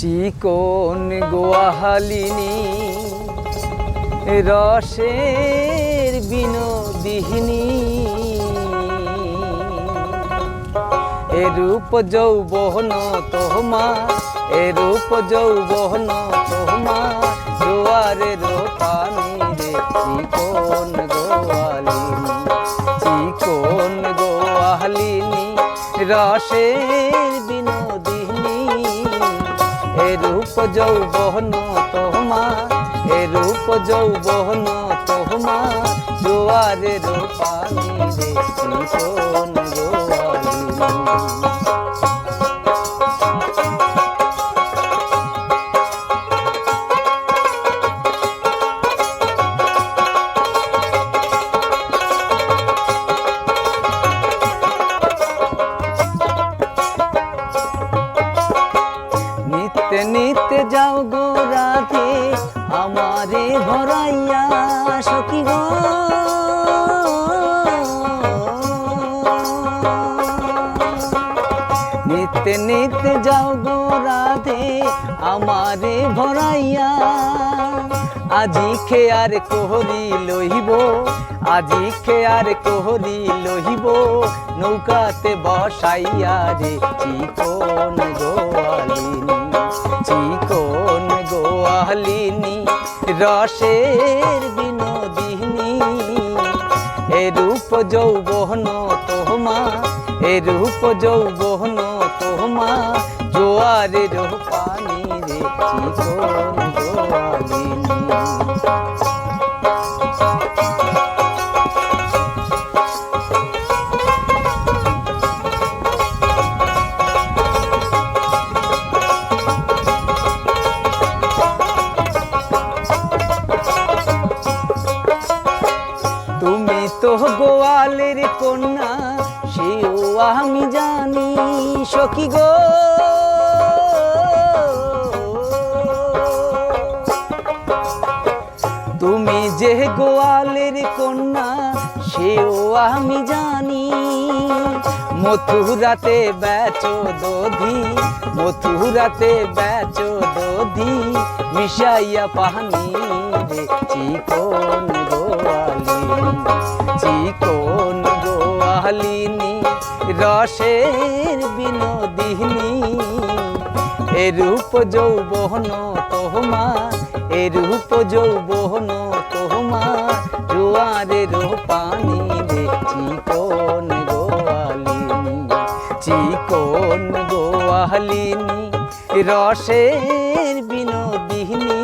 চিকন গোয়াহালিনী। রসের বিনোদিনী এরূপ যৌবন তোহমা এরূপ যৌবন তোহমা জোয়ারের পানি রে চিকন গোয়ালিনী। চিকন গোয়ালিনী রসের বিনোদিনী। এরূপ যৌবন তোমা যৌবন তোহমা জোয়ারের পানি রে নিতে যাও গো রাধে, আমারে ভরাইয়া সখী গো? নিতে নিতে যাও গো রাধে, আমারে ভরাইয়া আজি খেয়ার কোহরি লইব, আজি খেয়ার কোহরি লইব, নৌকাতে বসাইয়া রে চিকন গোয়ালিনী রসের বিনোদিনী এরূপ যৌবন তোহমা এ এরূপ যৌবন তোহমা জোয়ারের পানি রে চিকন গোয়ালের কন্যা, সেও আমি জানি, সখী গো। তুমি যে গোয়ালের কন্যা, সেও আমি জানি। মথুরাতে বেচো দধি, মথুরাতে বেচো দধি, মিশাইয়া পানি চিকন গোয়ালিনী রসের বিনোদিনী। এরূপ যৌবন তোহমা এরূপ যৌবন তোহমা জোয়ারের পানি রে চিকন গোয়ালিনী। চিকন গোয়ালিনী, রসের বিনোদিনী।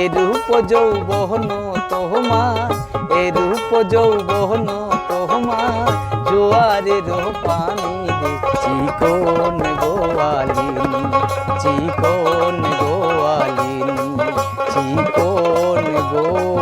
এরূপ যৌবন তোহমা যৌবন তোমার জোয়ারের পানি চিকন গোয়ালিনী চিকন গোয়ালিনী চিকন গো